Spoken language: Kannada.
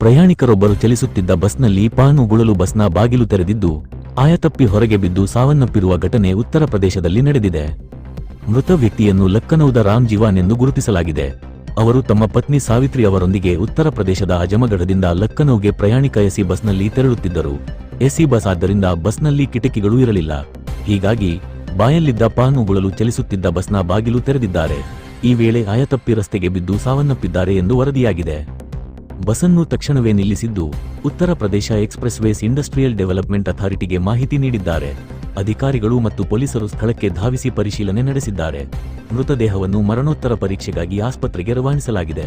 ಪ್ರಯಾಣಿಕರೊಬ್ಬರು ಚಲಿಸುತ್ತಿದ್ದ ಬಸ್ನಲ್ಲಿ ಪಾನುಗುಳಲು ಬಸ್ನ ಬಾಗಿಲು ತೆರೆದಿದ್ದು, ಆಯತಪ್ಪಿ ಹೊರಗೆ ಬಿದ್ದು ಸಾವನ್ನಪ್ಪಿರುವ ಘಟನೆ ಉತ್ತರ ಪ್ರದೇಶದಲ್ಲಿ ನಡೆದಿದೆ. ಮೃತ ವ್ಯಕ್ತಿಯನ್ನು ಲಕ್ಕನೌದ ರಾಮ್ ಜೀವಾನ್ ಎಂದು ಗುರುತಿಸಲಾಗಿದೆ. ಅವರು ತಮ್ಮ ಪತ್ನಿ ಸಾವಿತ್ರಿ ಅವರೊಂದಿಗೆ ಉತ್ತರ ಪ್ರದೇಶದ ಅಜಮಗಢದಿಂದ ಲಕ್ಕನೌಗೆ ಪ್ರಯಾಣಿಕ ಎಸಿ ಬಸ್ನಲ್ಲಿ ತೆರಳುತ್ತಿದ್ದರು. ಎಸಿ ಬಸ್ ಆದ್ದರಿಂದ ಬಸ್ನಲ್ಲಿ ಕಿಟಕಿಗಳು ಇರಲಿಲ್ಲ. ಹೀಗಾಗಿ ಬಾಯಲ್ಲಿದ್ದ ಪಾನುಗುಳಲು ಚಲಿಸುತ್ತಿದ್ದ ಬಸ್ನ ಬಾಗಿಲು ತೆರೆದಿದ್ದಾರೆ. ಈ ವೇಳೆ ಆಯತಪ್ಪಿ ರಸ್ತೆಗೆ ಬಿದ್ದು ಸಾವನ್ನಪ್ಪಿದ್ದಾರೆ ಎಂದು ವರದಿಯಾಗಿದೆ. ಬಸ್ಸನ್ನು ತಕ್ಷಣವೇ ನಿಲ್ಲಿಸಿದ್ದು Uttar Pradesh expressways industrial development ಅಥಾರಿಟಿಗೆ ಮಾಹಿತಿ ನೀಡಿದ್ದಾರೆ. ಅಧಿಕಾರಿಗಳು ಮತ್ತು ಪೊಲೀಸರು ಸ್ಥಳಕ್ಕೆ ಧಾವಿಸಿ ಪರಿಶೀಲನೆ ನಡೆಸಿದ್ದಾರೆ. ಮೃತದೇಹವನ್ನು ಮರಣೋತ್ತರ ಪರೀಕ್ಷೆಗಾಗಿ ಆಸ್ಪತ್ರೆಗೆ ರವಾನಿಸಲಾಗಿದೆ.